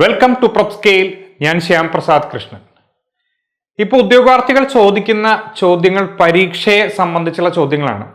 Welcome to prop scale ഞാൻ ശ്യാം പ്രസാദ് കൃഷ്ണൻ. ഇപ്പോൾ ഉദ്യോഗാർത്ഥികൾ ചോദിക്കുന്ന ചോദ്യങ്ങൾ പരീക്ഷയെ സംബന്ധിച്ചുള്ള ചോദ്യങ്ങളാണ്.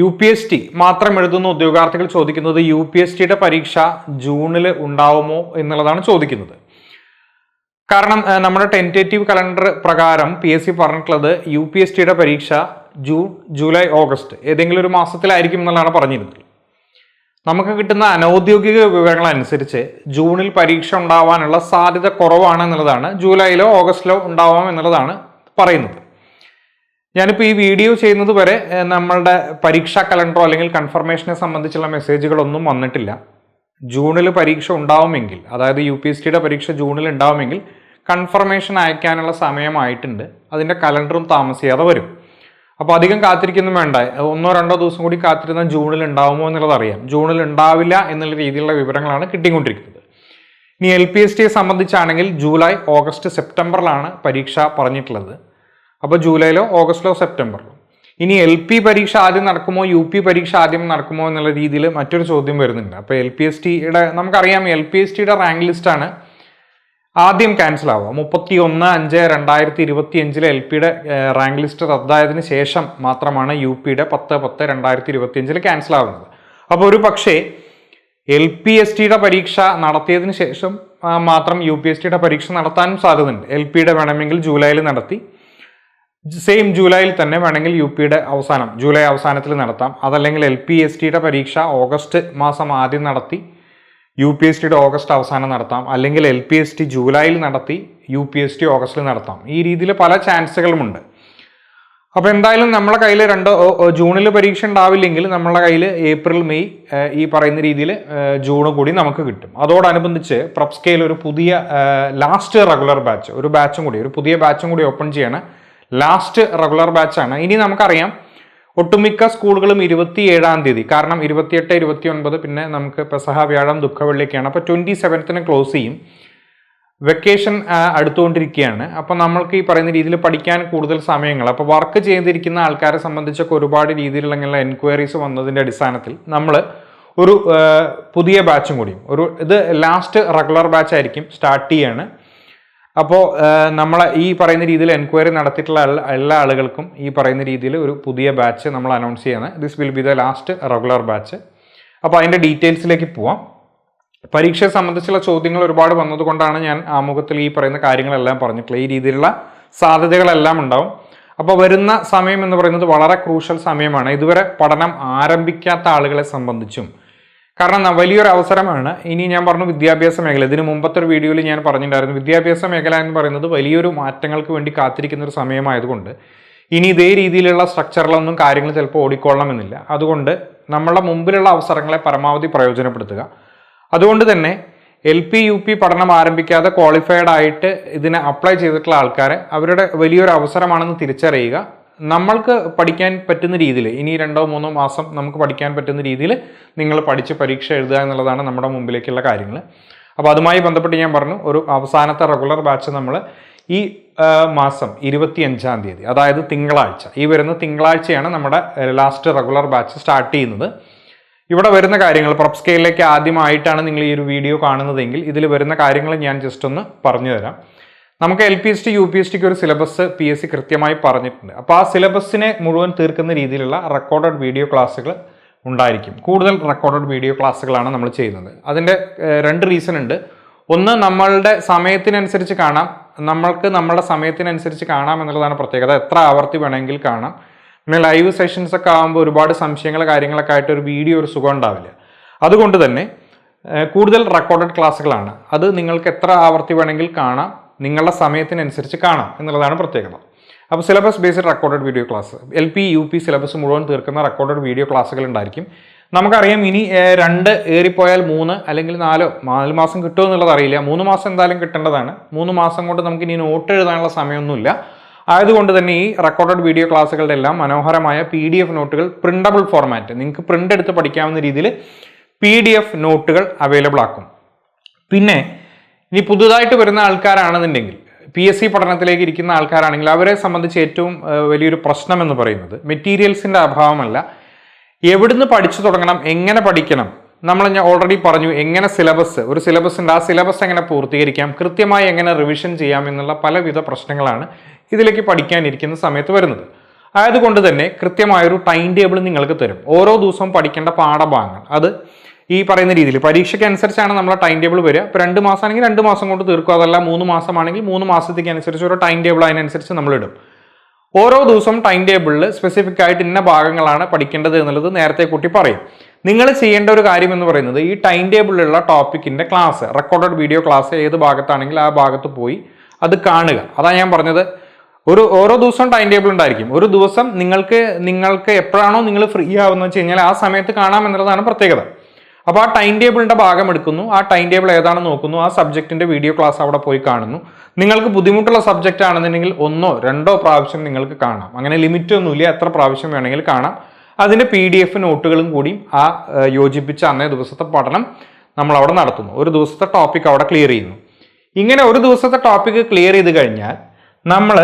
യു പി എസ് ടി മാത്രം എഴുതുന്ന ഉദ്യോഗാർത്ഥികൾ ചോദിക്കുന്നത് യു പി എസ് ടിയുടെ പരീക്ഷ ജൂണിൽ ഉണ്ടാവുമോ എന്നുള്ളതാണ് ചോദിക്കുന്നത്. കാരണം നമ്മുടെ ടെന്റേറ്റീവ് കലണ്ടർ പ്രകാരം പി എസ് സി പറഞ്ഞിട്ടുള്ളത് യു പി എസ് ടിയുടെ പരീക്ഷ ജൂൺ ജൂലൈ ഓഗസ്റ്റ് ഏതെങ്കിലും ഒരു മാസത്തിലായിരിക്കും എന്നുള്ളതാണ് പറഞ്ഞിരുന്നത്. നമുക്ക് കിട്ടുന്ന അനൗദ്യോഗിക വിവരങ്ങൾ അനുസരിച്ച് ജൂണിൽ പരീക്ഷ ഉണ്ടാവാനുള്ള സാധ്യത കുറവാണ് എന്നുള്ളതാണ്. ജൂലൈയിലോ ഓഗസ്റ്റിലോ ഉണ്ടാവാം എന്നുള്ളതാണ് പറയുന്നത്. ഞാനിപ്പോൾ ഈ വീഡിയോ ചെയ്യുന്നത് വരെ നമ്മളുടെ പരീക്ഷാ കലണ്ടറോ അല്ലെങ്കിൽ കൺഫർമേഷനെ സംബന്ധിച്ചുള്ള മെസ്സേജുകളൊന്നും വന്നിട്ടില്ല. ജൂണിൽ പരീക്ഷ ഉണ്ടാവുമെങ്കിൽ അതായത് യു പി എസ് ടിയുടെ പരീക്ഷ ജൂണിൽ ഉണ്ടാവുമെങ്കിൽ കൺഫർമേഷൻ അയക്കാനുള്ള സമയമായിട്ടുണ്ട്. അതിന്റെ കലണ്ടറും താമസിയാതെ വരും. അപ്പോൾ അധികം കാത്തിരിക്കുന്നു വേണ്ട. ഒന്നോ രണ്ടോ ദിവസം കൂടി കാത്തിരുന്ന ജൂണിൽ ഉണ്ടാവുമോ എന്നുള്ളത് അറിയാം. ജൂണിൽ ഉണ്ടാവില്ല എന്നുള്ള രീതിയിലുള്ള വിവരങ്ങളാണ് കിട്ടിക്കൊണ്ടിരിക്കുന്നത്. ഇനി എൽ പി എസ് ടിയെ സംബന്ധിച്ചാണെങ്കിൽ ജൂലൈ ഓഗസ്റ്റ് സെപ്റ്റംബറിലാണ് പരീക്ഷ പറഞ്ഞിട്ടുള്ളത്. അപ്പോൾ ജൂലൈയിലോ ഓഗസ്റ്റിലോ സെപ്റ്റംബറിലോ. ഇനി എൽ പി പരീക്ഷ ആദ്യം നടക്കുമോ യു പി പരീക്ഷ ആദ്യം നടക്കുമോ എന്നുള്ള രീതിയിൽ മറ്റൊരു ചോദ്യം വരുന്നുണ്ട്. അപ്പോൾ എൽ പി എസ് ടിയുടെ നമുക്കറിയാം എൽ പി എസ് ടിയുടെ റാങ്ക് ലിസ്റ്റാണ് ആദ്യം ക്യാൻസൽ ആവുക. മുപ്പത്തി ഒന്ന് അഞ്ച് രണ്ടായിരത്തി ഇരുപത്തി അഞ്ചിലെ എൽ പിയുടെ റാങ്ക് ലിസ്റ്റ് റദ്ദായതിന് ശേഷം മാത്രമാണ് യു പിയുടെ പത്ത് പത്ത് രണ്ടായിരത്തി ഇരുപത്തി അഞ്ചിൽ ക്യാൻസൽ ആവുന്നത്. അപ്പോൾ ഒരു പക്ഷേ എൽ പി എസ് ടിയുടെ പരീക്ഷ നടത്തിയതിന് ശേഷം മാത്രം യു പി എസ് ടിയുടെ പരീക്ഷ നടത്താനും സാധ്യതയുണ്ട്. എൽ പിയുടെ വേണമെങ്കിൽ ജൂലൈയിൽ നടത്തി. സെയിം ജൂലൈയിൽ തന്നെ വേണമെങ്കിൽ യു പിയുടെ അവസാനം ജൂലൈ അവസാനത്തിൽ നടത്താം. അതല്ലെങ്കിൽ എൽ പി എസ് ടിയുടെ പരീക്ഷ ഓഗസ്റ്റ് മാസം ആദ്യം നടത്തി. യു പി എസ് ടിയുടെ ഓഗസ്റ്റ് അവസാനം നടത്താം. അല്ലെങ്കിൽ എൽ പി എസ് ടി ജൂലൈയിൽ നടത്തി യു പി എസ് ടി ഓഗസ്റ്റിൽ നടത്താം. ഈ രീതിയിൽ പല ചാൻസുകളുമുണ്ട് അപ്പോൾ എന്തായാലും നമ്മളെ കയ്യിൽ രണ്ട് ജൂണിൽ പരീക്ഷ ഉണ്ടാവില്ലെങ്കിൽ നമ്മളെ കയ്യിൽ ഏപ്രിൽ മെയ് ഈ പറയുന്ന രീതിയിൽ ജൂൺ കൂടി നമുക്ക് കിട്ടും. അതോടനുബന്ധിച്ച് പ്രപ്സ്കെയിൽ ഒരു പുതിയ ലാസ്റ്റ് റെഗുലർ ബാച്ച് ഒരു ബാച്ചും കൂടി ഒരു പുതിയ ബാച്ചും കൂടി ഓപ്പൺ ചെയ്യണം. ലാസ്റ്റ് റെഗുലർ ബാച്ചാണ് ഇനി നമുക്കറിയാം ഒട്ടുമിക്ക സ്കൂളുകളും ഇരുപത്തി ഏഴാം തീയതി കാരണം ഇരുപത്തിയെട്ട് ഇരുപത്തി ഒൻപത് പിന്നെ നമുക്ക് പെസഹ വ്യാഴം ദുഃഖവെള്ളിയൊക്കെയാണ്. അപ്പോൾ ട്വന്റി സെവൻത്തിന് ക്ലോസ് ചെയ്യും. വെക്കേഷൻ അടുത്തുകൊണ്ടിരിക്കുകയാണ്. അപ്പോൾ നമ്മൾക്ക് ഈ പറയുന്ന രീതിയിൽ പഠിക്കാൻ കൂടുതൽ സമയങ്ങൾ. അപ്പോൾ വർക്ക് ചെയ്തിരിക്കുന്ന ആൾക്കാരെ സംബന്ധിച്ചൊക്കെ ഒരുപാട് രീതിയിലുള്ള എൻക്വയറീസ് വന്നതിന്റെ അടിസ്ഥാനത്തിൽ നമ്മൾ ഒരു പുതിയ ബാച്ചും കൂടിയും. ഒരു ഇത് ലാസ്റ്റ് റെഗുലർ ബാച്ച് ആയിരിക്കും സ്റ്റാർട്ട് ചെയ്യാണ്. അപ്പോൾ നമ്മൾ ഈ പറയുന്ന രീതിയിൽ എൻക്വയറി നടത്തിയിട്ടുള്ള എല്ലാ- ആളുകൾക്കും ഈ പറയുന്ന രീതിയിൽ ഒരു പുതിയ ബാച്ച് നമ്മൾ അനൗൺസ് ചെയ്യുന്നത് this will be the last regular batch അപ്പോൾ അതിന്റെ ഡീറ്റെയിൽസിലേക്ക് പോവാം. പരീക്ഷയെ സംബന്ധിച്ചുള്ള ചോദ്യങ്ങൾ ഒരുപാട് വന്നതുകൊണ്ടാണ് ഞാൻ ആമുഖത്തിൽ ഈ പറയുന്ന കാര്യങ്ങളെല്ലാം പറഞ്ഞിട്ടുള്ളത്. ഈ രീതിയിലുള്ള സാധ്യതകളെല്ലാം ഉണ്ടാവും. അപ്പോൾ വരുന്ന സമയം എന്ന് പറയുന്നത് വളരെ ക്രൂഷ്യൽ സമയമാണ്. ഇതുവരെ പഠനം ആരംഭിക്കാത്ത ആളുകളെ സംബന്ധിച്ചും കാരണം വലിയൊരു അവസരമാണ്. ഇനി ഞാൻ പറഞ്ഞു വിദ്യാഭ്യാസ മേഖല. ഇതിന് മുമ്പത്തെ ഒരു വീഡിയോയിൽ ഞാൻ പറഞ്ഞിട്ടുണ്ടായിരുന്നു വിദ്യാഭ്യാസ മേഖല എന്ന് പറയുന്നത് വലിയൊരു മാറ്റങ്ങൾക്ക് വേണ്ടി കാത്തിരിക്കുന്ന ഒരു സമയമായതുകൊണ്ട് ഇനി ഇതേ രീതിയിലുള്ള സ്ട്രക്ചറിലൊന്നും കാര്യങ്ങൾ ചിലപ്പോൾ ഓടിക്കൊള്ളണമെന്നില്ല. അതുകൊണ്ട് നമ്മളുടെ മുമ്പിലുള്ള അവസരങ്ങളെ പരമാവധി പ്രയോജനപ്പെടുത്തുക. അതുകൊണ്ട് തന്നെ എൽ പി യു പി പഠനം ആരംഭിക്കാതെ ക്വാളിഫൈഡ് ആയിട്ട് ഇതിനെ അപ്ലൈ ചെയ്തിട്ടുള്ള ആൾക്കാരെ അവരുടെ വലിയൊരു അവസരമാണെന്ന് തിരിച്ചറിയുക. നമ്മൾക്ക് പഠിക്കാൻ പറ്റുന്ന രീതിയിൽ ഇനി രണ്ടോ മൂന്നോ മാസം നമുക്ക് പഠിക്കാൻ പറ്റുന്ന രീതിയിൽ നിങ്ങൾ പഠിച്ച് പരീക്ഷ എഴുതുക എന്നുള്ളതാണ് നമ്മുടെ മുമ്പിലേക്കുള്ള കാര്യങ്ങൾ. അപ്പോൾ അതുമായി ബന്ധപ്പെട്ട് ഞാൻ പറഞ്ഞു ഒരു അവസാനത്തെ റെഗുലർ ബാച്ച് നമ്മൾ ഈ മാസം ഇരുപത്തി അഞ്ചാം തീയതി അതായത് തിങ്കളാഴ്ച ഈ വരുന്ന തിങ്കളാഴ്ചയാണ് നമ്മുടെ ലാസ്റ്റ് റെഗുലർ ബാച്ച് സ്റ്റാർട്ട് ചെയ്യുന്നത്. ഇവിടെ വരുന്ന കാര്യങ്ങൾ പ്രൊപ് സ്കെയിലേക്ക് ആദ്യമായിട്ടാണ് നിങ്ങൾ ഈ ഒരു വീഡിയോ കാണുന്നതെങ്കിൽ ഇതിൽ വരുന്ന കാര്യങ്ങൾ ഞാൻ ജസ്റ്റ് ഒന്ന് പറഞ്ഞു തരാം നമുക്ക് L P S T U P S tick ഒരു സിലബസ് പി എസ് സി കൃത്യമായി പറഞ്ഞിട്ടുണ്ട്. അപ്പോൾ ആ സിലബസിനെ മുഴുവൻ തീർക്കുന്ന രീതിയിലുള്ള റെക്കോർഡഡ് വീഡിയോ ക്ലാസ്സുകൾ ഉണ്ടായിരിക്കും. കൂടുതൽ റെക്കോർഡഡ് വീഡിയോ ക്ലാസ്സുകളാണ് നമ്മൾ ചെയ്യുന്നത്. അതിന്റെ രണ്ട് റീസൺ ഉണ്ട്. ഒന്ന് നമ്മളുടെ സമയത്തിനനുസരിച്ച് കാണാം. നമ്മൾക്ക് നമ്മുടെ സമയത്തിനനുസരിച്ച് കാണാം എന്നുള്ളതാണ് പ്രത്യേകത. എത്ര ആവർത്തി വേണമെങ്കിൽ കാണാം. പിന്നെ ലൈവ് സെഷൻസ് ഒക്കെ ആകുമ്പോൾ ഒരുപാട് സംശയങ്ങൾ കാര്യങ്ങളൊക്കെ ആയിട്ട് ഒരു വീഡിയോ ഒരു സുഖം ഉണ്ടാവില്ല. അതുകൊണ്ട് തന്നെ കൂടുതൽ റെക്കോർഡഡ് ക്ലാസ്സുകളാണ് അത് നിങ്ങൾക്ക് എത്ര ആവർത്തി വേണമെങ്കിൽ കാണാം. നിങ്ങളുടെ സമയത്തിനനുസരിച്ച് കാണാം എന്നുള്ളതാണ് പ്രത്യേകത. അപ്പോൾ syllabus based recorded video class L P U P syllabus മുഴുവൻ തീർക്കുന്ന റെക്കോർഡഡ് വീഡിയോ ക്ലാസ്സുകൾ ഉണ്ടായിരിക്കും. നമുക്കറിയാം ഇനി രണ്ട് ഏറിപ്പോയാൽ മൂന്ന് അല്ലെങ്കിൽ നാലോ നാല് മാസം കിട്ടുമോ എന്നുള്ളത് അറിയില്ല. മൂന്ന് മാസം എന്തായാലും കിട്ടേണ്ടതാണ്. മൂന്ന് മാസം കൊണ്ട് നമുക്ക് ഇനി നോട്ട് എഴുതാനുള്ള സമയമൊന്നുമില്ല. ആയതുകൊണ്ട് തന്നെ ഈ റെക്കോർഡഡ് വീഡിയോ ക്ലാസ്സുകളുടെ എല്ലാം മനോഹരമായ പി ഡി എഫ് നോട്ടുകൾ പ്രിന്റബിൾ ഫോർമാറ്റ് നിങ്ങൾക്ക് പ്രിന്റ് എടുത്ത് പഠിക്കാവുന്ന രീതിയിൽ പി ഡി എഫ് നോട്ടുകൾ അവൈലബിൾ ആക്കും. പിന്നെ ഇനി പുതുതായിട്ട് വരുന്ന ആൾക്കാരാണെന്നുണ്ടെങ്കിൽ പി എസ് സി പഠനത്തിലേക്ക് ഇരിക്കുന്ന ആൾക്കാരാണെങ്കിൽ അവരെ സംബന്ധിച്ച് ഏറ്റവും വലിയൊരു പ്രശ്നം എന്ന് പറയുന്നത് മെറ്റീരിയൽസിന്റെ അഭാവമല്ല. എവിടുന്ന് പഠിച്ചു തുടങ്ങണം എങ്ങനെ പഠിക്കണം നമ്മൾ ഞാൻ ഓൾറെഡി പറഞ്ഞു എങ്ങനെ സിലബസ് ഒരു സിലബസ് ഉണ്ട് ആ സിലബസ് എങ്ങനെ പൂർത്തീകരിക്കാം കൃത്യമായി എങ്ങനെ റിവിഷൻ ചെയ്യാം എന്നുള്ള പലവിധ പ്രശ്നങ്ങളാണ് ഇതിലേക്ക് പഠിക്കാനിരിക്കുന്ന സമയത്ത് വരുന്നത്. ആയതുകൊണ്ട് തന്നെ കൃത്യമായൊരു ടൈം ടേബിൾ നിങ്ങൾക്ക് തരും. ഓരോ ദിവസവും പഠിക്കേണ്ട പാഠഭാഗങ്ങൾ അത് ഈ പറയുന്ന രീതിയിൽ. പരീക്ഷയ്ക്ക് അനുസരിച്ചാണ് നമ്മളെ ടൈം ടേബിൾ വരിക. ഇപ്പോൾ രണ്ട് മാസമാണെങ്കിൽ രണ്ട് മാസം കൊണ്ട് തീർക്കുക അതല്ല മൂന്ന് മാസമാണെങ്കിൽ മൂന്ന് മാസത്തേക്ക് അനുസരിച്ച് ഓരോ ടൈം ടേബിൾ അതിനനുസരിച്ച് ഇടും. ഓരോ ദിവസം ടൈം ടേബിളിൽ സ്പെസിഫിക് ആയിട്ട് ഇന്ന ഭാഗങ്ങളാണ് പഠിക്കേണ്ടത് എന്നുള്ളത് നേരത്തെ കൂട്ടി പറയും. നിങ്ങൾ ചെയ്യേണ്ട ഒരു കാര്യം എന്ന് പറയുന്നത് ഈ ടൈം ടേബിളിലുള്ള ടോപ്പിക്കിന്റെ ക്ലാസ് റെക്കോർഡഡ് വീഡിയോ ക്ലാസ് ഏത് ഭാഗത്താണെങ്കിൽ ആ ഭാഗത്ത് പോയി അത് കാണുക. അതാണ് ഞാൻ പറഞ്ഞത്. ഒരു ഓരോ ദിവസവും ടൈം ടേബിൾ ഉണ്ടായിരിക്കും. ഒരു ദിവസം നിങ്ങൾക്ക് നിങ്ങൾക്ക് എപ്പോഴാണോ നിങ്ങൾ ഫ്രീ ആവുന്നത് വെച്ച് കഴിഞ്ഞാൽ ആ സമയത്ത് കാണാം എന്നുള്ളതാണ് പ്രത്യേകത. അപ്പോൾ ആ ടൈം ടേബിളിന്റെ ഭാഗം എടുക്കുന്നു. ആ ടൈം ടേബിൾ ഏതാണെന്ന് നോക്കുന്നു. ആ സബ്ജക്റ്റിന്റെ വീഡിയോ ക്ലാസ് അവിടെ പോയി കാണുന്നു. നിങ്ങൾക്ക് ബുദ്ധിമുട്ടുള്ള സബ്ജക്റ്റ് ആണെന്നുണ്ടെങ്കിൽ ഒന്നോ രണ്ടോ പ്രാവശ്യം നിങ്ങൾക്ക് കാണാം. അങ്ങനെ ലിമിറ്റ് ഒന്നുമില്ല. എത്ര പ്രാവശ്യം വേണമെങ്കിൽ കാണാം. അതിന്റെ പി ഡി എഫ് നോട്ടുകളും കൂടി ആ യോജിപ്പിച്ച അന്നേ ദിവസത്തെ പഠനം നമ്മൾ അവിടെ നടത്തുന്നു. ഒരു ദിവസത്തെ ടോപ്പിക് അവിടെ ക്ലിയർ ചെയ്യുന്നു. ഇങ്ങനെ ഒരു ദിവസത്തെ ടോപ്പിക് ക്ലിയർ ചെയ്ത് കഴിഞ്ഞാൽ നമ്മൾ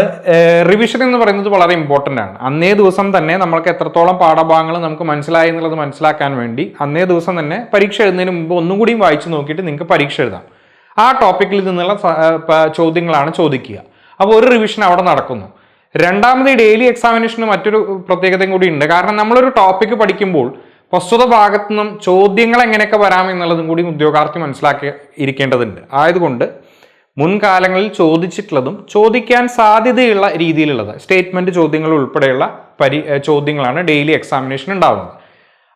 റിവിഷൻ എന്ന് പറയുന്നത് വളരെ ഇമ്പോർട്ടന്റ് ആണ്. അന്നേ ദിവസം തന്നെ നമ്മൾക്ക് എത്രത്തോളം പാഠഭാഗങ്ങൾ നമുക്ക് മനസ്സിലായി എന്നുള്ളത് മനസ്സിലാക്കാൻ വേണ്ടി അന്നേ ദിവസം തന്നെ പരീക്ഷ എഴുതുന്നതിന് മുമ്പ് ഒന്നും കൂടിയും വായിച്ചു നോക്കിയിട്ട് നിങ്ങൾക്ക് പരീക്ഷ എഴുതാം. ആ ടോപ്പിക്കിൽ നിന്നുള്ള ചോദ്യങ്ങളാണ് ചോദിക്കുക. അപ്പോൾ ഒരു റിവിഷൻ അവിടെ നടക്കുന്നു. രണ്ടാമത് ഡെയിലി എക്സാമിനേഷന് മറ്റൊരു പ്രത്യേകതയും കൂടി ഉണ്ട്. കാരണം നമ്മളൊരു ടോപ്പിക്ക് പഠിക്കുമ്പോൾ പ്രസ്തുത ഭാഗത്തു നിന്നും ചോദ്യങ്ങൾ എങ്ങനെയൊക്കെ വരാമെന്നുള്ളതും കൂടി ഉദ്യോഗാർത്ഥി മനസ്സിലാക്കി ഇരിക്കേണ്ടതുണ്ട്. ആയതുകൊണ്ട് മുൻകാലങ്ങളിൽ ചോദിച്ചിട്ടുള്ളതും ചോദിക്കാൻ സാധ്യതയുള്ള രീതിയിലുള്ളത്. സ്റ്റേറ്റ്മെന്റ് ചോദ്യങ്ങൾ ഉൾപ്പെടെയുള്ള പരി ചോദ്യങ്ങളാണ് ഡെയിലി എക്സാമിനേഷൻ ഉണ്ടാവുന്നത്.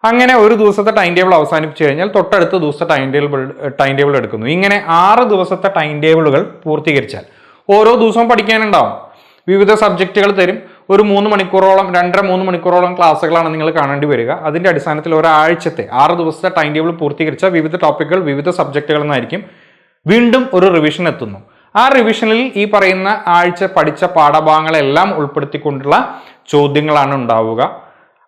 അങ്ങനെ ഒരു ദിവസത്തെ ടൈം ടേബിൾ അവസാനിപ്പിച്ചു കഴിഞ്ഞാൽ തൊട്ടടുത്ത ദിവസത്തെ ടൈം ടേബിൾ ടൈം ടേബിൾ എടുക്കുന്നു. ഇങ്ങനെ ആറ് ദിവസത്തെ ടൈം ടേബിളുകൾ പൂർത്തീകരിച്ചാൽ ഓരോ ദിവസവും പഠിക്കാനുണ്ടാവും. വിവിധ സബ്ജക്റ്റുകൾ തരും. ഒരു മൂന്ന് മണിക്കൂറോളം രണ്ടര മൂന്ന് മണിക്കൂറോളം ക്ലാസ്സുകളാണ് നിങ്ങൾ കാണേണ്ടി വരിക. അതിന്റെ അടിസ്ഥാനത്തിൽ ഒരാഴ്ചത്തെ ആറ് ദിവസത്തെ ടൈം ടേബിൾ പൂർത്തീകരിച്ച വിവിധ ടോപ്പിക്കുകൾ വിവിധ സബ്ജക്റ്റുകൾ എന്നായിരിക്കും വീണ്ടും ഒരു റിവിഷൻ എത്തുന്നു. ആ റിവിഷനിൽ ഈ പറയുന്ന ആഴ്ച പഠിച്ച പാഠഭാഗങ്ങളെല്ലാം ഉൾപ്പെടുത്തിക്കൊണ്ടുള്ള ചോദ്യങ്ങളാണ് ഉണ്ടാവുക.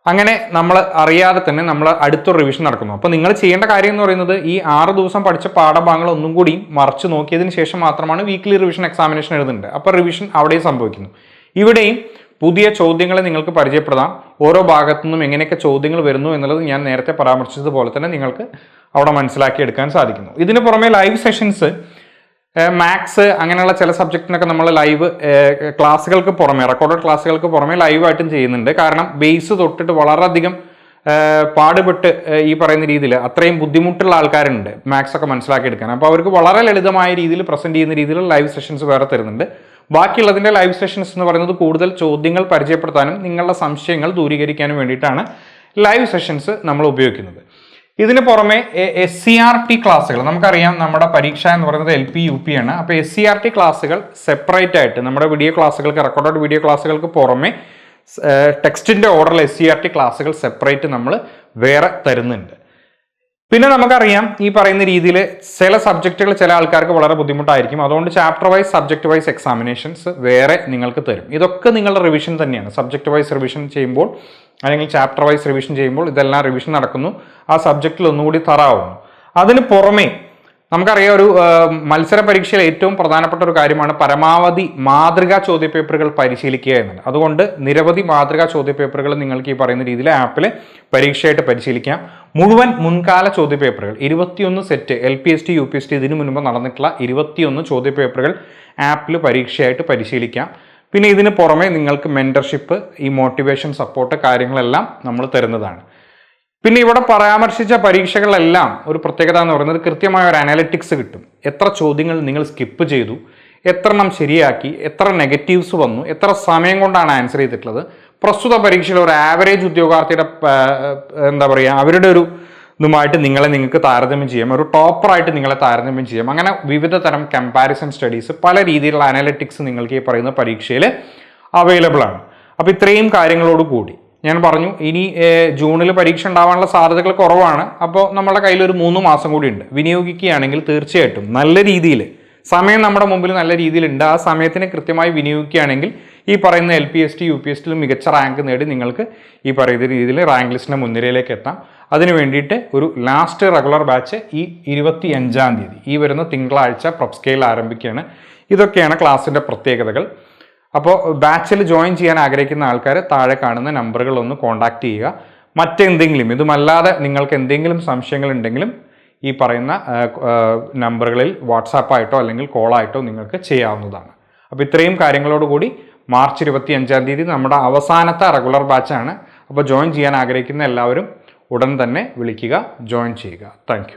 അങ്ങനെ നമ്മൾ അറിയാതെ തന്നെ നമ്മൾ അടുത്തൊരു റിവിഷൻ നടക്കുന്നു. അപ്പോൾ നിങ്ങൾ ചെയ്യേണ്ട കാര്യം എന്ന് പറയുന്നത് ഈ ആറ് ദിവസം പഠിച്ച പാഠഭാഗങ്ങൾ ഒന്നും കൂടി മറിച്ച് നോക്കിയതിന് ശേഷം മാത്രമാണ് വീക്ക്ലി റിവിഷൻ എക്സാമിനേഷൻ എഴുതുന്നത് അപ്പോൾ റിവിഷൻ അവിടെയും സംഭവിക്കുന്നു. ഇവിടെയും പുതിയ ചോദ്യങ്ങളെ നിങ്ങൾക്ക് പരിചയപ്പെടാം. ഓരോ ഭാഗത്തു നിന്നും എങ്ങനെയൊക്കെ ചോദ്യങ്ങൾ വരുന്നു എന്നുള്ളത് ഞാൻ നേരത്തെ പരാമർശിച്ചതുപോലെ തന്നെ നിങ്ങൾക്ക് അവിടെ മനസ്സിലാക്കി എടുക്കാൻ സാധിക്കുന്നു. ഇതിന് പുറമെ ലൈവ് സെഷൻസ് മാത്സ് അങ്ങനെയുള്ള ചില സബ്ജക്റ്റിനൊക്കെ നമ്മൾ ലൈവ് ക്ലാസ്സുകൾക്ക് പുറമെ റെക്കോർഡഡ് ക്ലാസ്സുകൾക്ക് പുറമെ ലൈവായിട്ടും ചെയ്യുന്നുണ്ട്. കാരണം ബേസ് തൊട്ടിട്ട് വളരെയധികം പാടുപെട്ട് ഈ പറയുന്ന രീതിയിൽ അത്രയും ബുദ്ധിമുട്ടുള്ള ആൾക്കാരുണ്ട് മാത്സ് ഒക്കെ മനസ്സിലാക്കിയെടുക്കാൻ. അപ്പോൾ അവർക്ക് വളരെ ലളിതമായ രീതിയിൽ പ്രസന്റ് ചെയ്യുന്ന രീതിയിലുള്ള ലൈവ് സെഷൻസ് വേറെ തരുന്നുണ്ട്. ബാക്കിയുള്ളതിന്റെ ലൈവ് സെഷൻസ് എന്ന് പറയുന്നത് കൂടുതൽ ചോദ്യങ്ങൾ പരിചയപ്പെടുത്താനും നിങ്ങളുടെ സംശയങ്ങൾ ദൂരീകരിക്കാനും വേണ്ടിയിട്ടാണ് ലൈവ് സെഷൻസ് നമ്മൾ ഉപയോഗിക്കുന്നത്. ഇതിന് പുറമെ എസ് സി ആർ ടി ക്ലാസ്സുകൾ നമുക്കറിയാം നമ്മുടെ പരീക്ഷ എന്ന് പറയുന്നത് എൽ പി യു പി ആണ്. അപ്പോൾ എസ് സി ആർ ടി ക്ലാസ്സുകൾ സെപ്പറേറ്റ് ആയിട്ട് നമ്മുടെ വീഡിയോ ക്ലാസ്സുകൾക്ക് റെക്കോർഡഡ് വീഡിയോ ക്ലാസ്സുകൾക്ക് പുറമെ ടെക്സ്റ്റിന്റെ ഓർഡറിൽ എസ് സി ആർ ടി ക്ലാസ്സുകൾ സെപ്പറേറ്റ് നമ്മൾ വേറെ തരുന്നുണ്ട്. പിന്നെ നമുക്കറിയാം ഈ പറയുന്ന രീതിയിൽ ചില സബ്ജക്റ്റുകൾ ചില ആൾക്കാർക്ക് വളരെ ബുദ്ധിമുട്ടായിരിക്കും. അതുകൊണ്ട് chapter wise subject wise examinations വേറെ നിങ്ങൾക്ക് തരും. ഇതൊക്കെ നിങ്ങളുടെ റിവിഷൻ തന്നെയാണ്. സബ്ജക്ട് വൈസ് റിവിഷൻ ചെയ്യുമ്പോൾ അല്ലെങ്കിൽ ചാപ്റ്റർ വൈസ് റിവിഷൻ ചെയ്യുമ്പോൾ ഇതെല്ലാം റിവിഷൻ നടക്കുന്നു. ആ സബ്ജക്റ്റിൽ ഒന്നുകൂടി തറാവുന്നു. അതിന് പുറമേ നമുക്കറിയാം ഒരു മത്സര പരീക്ഷയിൽ ഏറ്റവും പ്രധാനപ്പെട്ട ഒരു കാര്യമാണ് പരമാവധി മാതൃകാ ചോദ്യപേപ്പറുകൾ പരിശീലിക്കുക എന്നത്. അതുകൊണ്ട് നിരവധി മാതൃകാ ചോദ്യപേപ്പറുകൾ നിങ്ങൾക്ക് ഈ പറയുന്ന രീതിയിൽ ആപ്പിൽ പരീക്ഷയായിട്ട് പരിശീലിക്കാം. മുഴുവൻ മുൻകാല ചോദ്യപേപ്പറുകൾ ഇരുപത്തിയൊന്ന് set L P S T U P S T ഇതിനു മുൻപ് നടന്നിട്ടുള്ള ഇരുപത്തിയൊന്ന് ചോദ്യപേപ്പറുകൾ ആപ്പിൽ പരീക്ഷയായിട്ട് പരിശീലിക്കാം. പിന്നെ ഇതിന് പുറമെ നിങ്ങൾക്ക് മെന്റർഷിപ്പ് ഈ മോട്ടിവേഷൻ സപ്പോർട്ട് കാര്യങ്ങളെല്ലാം നമ്മൾ തരുന്നതാണ്. പിന്നെ ഇവിടെ പരാമർശിച്ച പരീക്ഷകളെല്ലാം ഒരു പ്രത്യേകത എന്ന് പറയുന്നത് കൃത്യമായ ഒരു അനാലിറ്റിക്സ് കിട്ടും. എത്ര ചോദ്യങ്ങൾ നിങ്ങൾ സ്കിപ്പ് ചെയ്തു എത്ര എണ്ണം ശരിയാക്കി എത്ര നെഗറ്റീവ്സ് വന്നു എത്ര സമയം കൊണ്ടാണ് ആൻസർ ചെയ്തിട്ടുള്ളത് പ്രസ്തുത പരീക്ഷയിൽ ഒരു ആവറേജ് ഉദ്യോഗാർത്ഥിയുടെ എന്താ പറയുക അവരുടെ ഒരു ഇതുമായിട്ട് നിങ്ങളെ നിങ്ങൾക്ക് താരതമ്യം ചെയ്യാം. ഒരു ടോപ്പറായിട്ട് നിങ്ങളെ താരതമ്യം ചെയ്യാം. അങ്ങനെ വിവിധ തരം കമ്പാരിസൺ സ്റ്റഡീസ് പല രീതിയിലുള്ള അനാലിറ്റിക്സ് നിങ്ങൾക്ക് ഈ പറയുന്ന പരീക്ഷയിൽ അവൈലബിൾ ആണ്. അപ്പോൾ ഇത്രയും കാര്യങ്ങളോട് കൂടി. ഞാൻ പറഞ്ഞു ഇനി ജൂണിൽ പരീക്ഷ ഉണ്ടാവാനുള്ള സാധ്യതകൾ കുറവാണ്. അപ്പോൾ നമ്മുടെ കയ്യിൽ ഒരു മൂന്ന് മാസം കൂടി ഉണ്ട്. വിനിയോഗിക്കുകയാണെങ്കിൽ തീർച്ചയായിട്ടും നല്ല രീതിയിൽ സമയം നമ്മുടെ മുമ്പിൽ നല്ല രീതിയിലുണ്ട് ആ സമയത്തിന് കൃത്യമായി വിനിയോഗിക്കുകയാണെങ്കിൽ ഈ പറയുന്ന L P S T U P S ടിയിൽ മികച്ച റാങ്ക് നേടി നിങ്ങൾക്ക് ഈ പറയുന്ന രീതിയിൽ റാങ്ക് ലിസ്റ്റിന്റെ മുൻനിരയിലേക്ക് എത്താം. അതിന് വേണ്ടിയിട്ട് ഒരു ലാസ്റ്റ് റെഗുലർ ബാച്ച് ഈ ഇരുപത്തി അഞ്ചാം തീയതി ഈ വരുന്ന തിങ്കളാഴ്ച പ്രൊപ് സ്കെയിൽ ആരംഭിക്കുകയാണ്. ഇതൊക്കെയാണ് ക്ലാസ്സിന്റെ പ്രത്യേകതകൾ. അപ്പോൾ ബാച്ചിൽ ജോയിൻ ചെയ്യാൻ ആഗ്രഹിക്കുന്ന ആൾക്കാർ താഴെ കാണുന്ന നമ്പറുകൾ ഒന്ന് കോൺടാക്ട് ചെയ്യുക. മറ്റെന്തെങ്കിലും ഇതുമല്ലാതെ നിങ്ങൾക്ക് എന്തെങ്കിലും സംശയങ്ങൾ ഉണ്ടെങ്കിലും ഈ പറയുന്ന നമ്പറുകളിൽ വാട്സാപ്പായിട്ടോ അല്ലെങ്കിൽ കോളായിട്ടോ നിങ്ങൾക്ക് ചെയ്യാവുന്നതാണ്. അപ്പോൾ ഇത്രയും കാര്യങ്ങളോടുകൂടി മാർച്ച് ഇരുപത്തി അഞ്ചാം തീയതി നമ്മുടെ അവസാനത്തെ റെഗുലർ ബാച്ചാണ്. അപ്പോൾ ജോയിൻ ചെയ്യാൻ ആഗ്രഹിക്കുന്ന എല്ലാവരും ഉടൻ തന്നെ വിളിക്കുക ജോയിൻ ചെയ്യുക. താങ്ക്